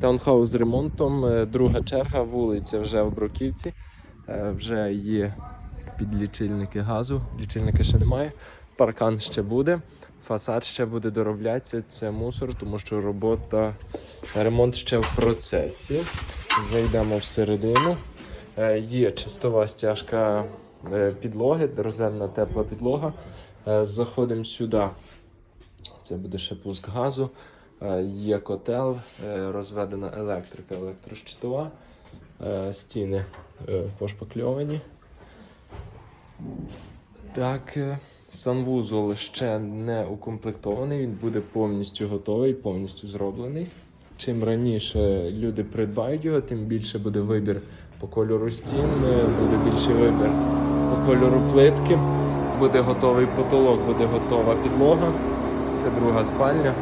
Таунхаус з ремонтом, е, друга черга, вулиця вже в Бруківці. Е, Вже є підлічильники газу, лічильника ще немає. Паркан ще буде, фасад ще буде дороблятися. Це мусор, тому що робота, ремонт ще в процесі. Зайдемо всередину. Е, Є чистова стяжка підлоги, розведена тепла підлога. Заходимо сюди. Це буде ще пуск газу. Е, Є котел, е, розведена електрика, електрощитова. Е, Стіни пошпакльовані. Так, санвузол ще не укомплектований, він буде повністю готовий, повністю зроблений. Чим раніше люди придбають його, тим більше буде вибір по кольору стін, буде більший вибір по кольору плитки, буде готовий потолок, буде готова підлога. Це друга спальня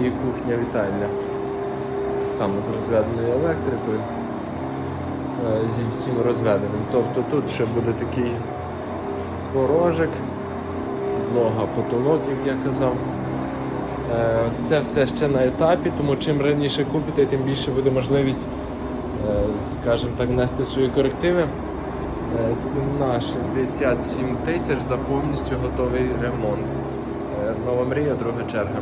і кухня-вітальня. Само з розведеною електрикою, зі всім розведеним. Тобто тут ще буде такий порожик, підлога, потолок, як я казав. Е, Це все ще на етапі, тому чим раніше купите, тим більше буде можливість, е, скажімо так, внести свої корективи. Е, Ціна 67 тисяч за повністю готовий ремонт. Нова мрія, друга черга.